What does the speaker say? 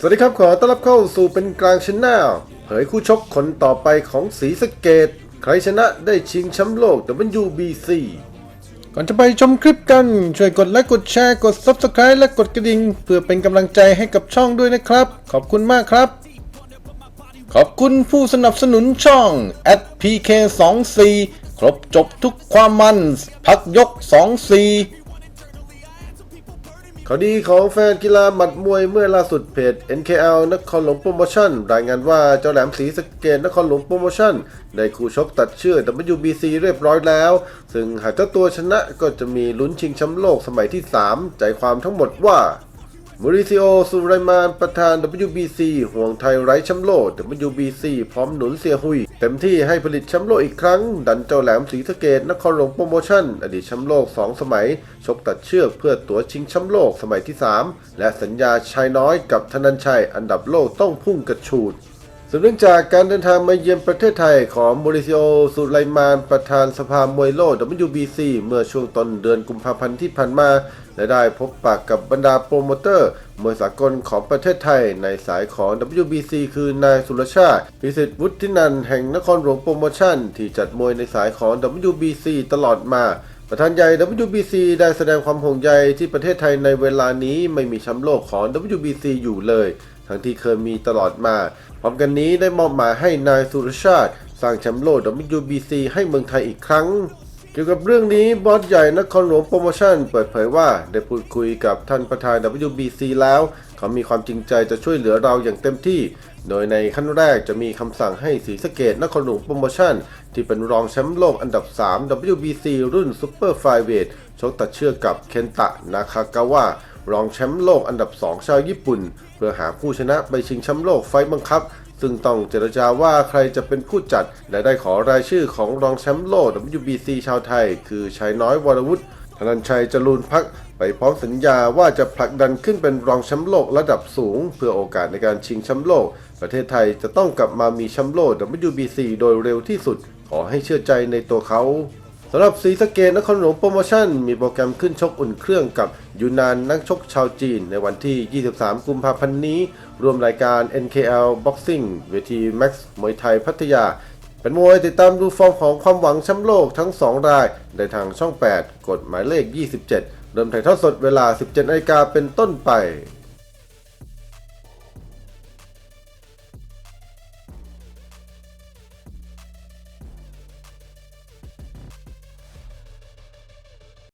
สวัสดีครับ ขอต้อนรับเข้าสู่เป็นกลางชแนลเผยคู่ชกคนต่อไปของสีสะเกตใครชนะได้ชิงแชมป์โลก WBC ก่อนจะไปชมคลิปกัน ช่วยกดไลค์กดแชร์กด Subscribe และกดกระดิ่งเพื่อเป็นกำลังใจให้กับช่องด้วยนะครับ ขอบคุณมากครับ ขอบคุณผู้สนับสนุนช่อง @pk24 ครบจบทุกความมัน พักยก 24 ข่าวดีของแฟนกีฬาหมัดมวยเมื่อล่าสุดเพจ NKL นครหลวงโปรโมชั่น รายงานว่าเจ้าแหลมศรีสะเกดนครหลวงโปรโมชั่นได้คู่ชกตัดเชื่อ WBC เรียบร้อยแล้ว ซึ่งหากเจ้าตัวชนะก็จะมีลุ้นชิงแชมป์โลกสมัยที่ 3 ใจความทั้งหมดว่า มูริซิโอสุไรมานประธาน WBC ห่วงไทยไร้แชมป์โลก WBC พร้อมหนุนเสียหุย เต็มที่ให้ผลิตแชมป์โลกอีกครั้ง ดันเจ้าแหลมศรีสะเกดนครหลวงโปรโมชั่น อดีตแชมป์โลก 2 สมัย ชกตัดเชือกเพื่อตั๋วชิงแชมป์โลกสมัยที่ 3 และสัญญาชายน้อยกับธนันชัยอันดับโลกต้องพุ่งกระชูด สืบเนื่องจากการเดินทางมาเยือนประเทศไทยของมูริซิโอสุไลมานประธานสภามวยโลก WBC เมื่อช่วงต้นเดือนกุมภาพันธ์ที่ผ่านมา และได้พบปากกับบรรดาโปรโมเตอร์มวยสากลของประเทศไทยในสายของ WBC คือนายสุรชาติพิสิทธิ์วุฒินันท์แห่งนครหลวงโปรโมชั่น ที่จัดมวยในสายของ WBC ตลอดมาประธานใหญ่ WBC ได้แสดงความห่วงใยที่ประเทศไทยในเวลานี้ไม่มีแชมป์โลกของ WBC อยู่เลย ทั้งที่เคยมีตลอดมา พร้อมกันนี้ได้มอบหมายให้นายสุรชาติ สร้างแชมป์โลก WBC ให้เมืองไทยอีกครั้ง เกี่ยวกับเรื่องนี้บอสใหญ่นครหลวงโปรโมชั่น เปิดเผยว่าได้พูดคุยกับท่านประธาน WBC แล้ว เขามีความจริงใจจะช่วยเหลือเราอย่างเต็มที่ โดยในขั้นแรกจะมีคำสั่งให้ศรีสะเกดนครหลวงโปรโมชั่น ที่เป็นรองแชมป์โลกอันดับ 3 WBC รุ่นซูเปอร์ไฟเวทชกตัดเชือกกับเคนตะนาคากาวะ รองแชมป์โลกอันดับ 2 ชาวญี่ปุ่น เพื่อหาผู้ชนะไปชิงแชมป์โลกไฟต์บังคับ ซึ่งต้องเจรจาว่าใครจะเป็นผู้จัด และได้ขอรายชื่อของรองแชมป์โลก WBC ชาวไทย คือชายน้อยวรวุฒิธนันชัยจรูนพักไปพร้อมสัญญาว่าจะผลักดันขึ้นเป็นรองแชมป์โลกระดับสูง เพื่อโอกาสในการชิงแชมป์โลก ประเทศไทยจะต้องกลับมามีแชมป์โลก WBC โดยเร็วที่สุด ขอให้เชื่อใจในตัวเขา สำหรับศรีสเกดนครหลวงโปรโมชั่น มีโปรแกรมขึ้นชกอุ่นเครื่องกับยูนานนักชกชาวจีน ในวันที่ 23 กุมภาพันธ์นี้ รวมรายการ NKL Boxing เวที Max มวยไทยพัทยา เป็นมวยติดตามดูฟอร์มของความหวังแชมป์โลกทั้ง 2 รายได้ทางช่อง 8 กฎหมายเลข 27 เริ่มถ่ายทอดสดเวลา 17นาฬิกาเป็นต้นไป